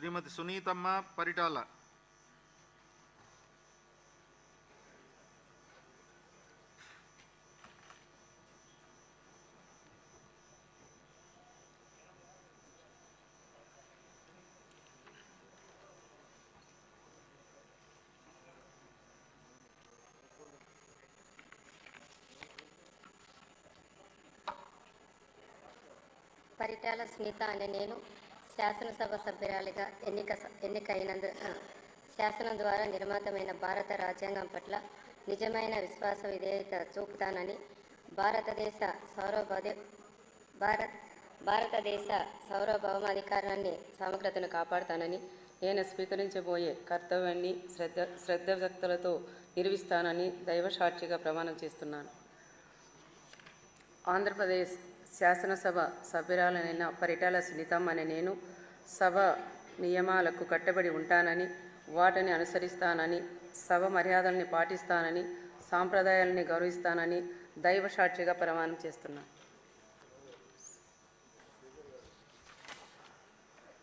శ్రీమతి సునీతమ్మ పరిటాల. పరిటాల స్మిత అనే నేను శాసనసభ సభ్యురాలిగా ఎన్నిక ఎన్నికైనందు శాసనం ద్వారా నిర్మాతమైన భారత రాజ్యాంగం పట్ల నిజమైన విశ్వాస విధేయత చూపుతానని భారతదేశ సార్వభౌమ భారత్ భారతదేశ సార్వభౌమాధికారాన్ని సమగ్రతను కాపాడుతానని నేను స్వీకరించబోయే కర్తవ్యాన్ని శ్రద్ధ శ్రద్ధభక్తులతో నిర్వహిస్తానని దైవసాక్షిగా ప్రమాణం చేస్తున్నాను. ఆంధ్రప్రదేశ్ శాసనసభ సభ్యురాలనైన పరిటాల సునీతమ్మ అనే నేను సభ నియమాలకు కట్టుబడి ఉంటానని వాటిని అనుసరిస్తానని సభ మర్యాదల్ని పాటిస్తానని సాంప్రదాయాలని గౌరవిస్తానని దైవ సాక్షిగా ప్రమాణం చేస్తున్నాను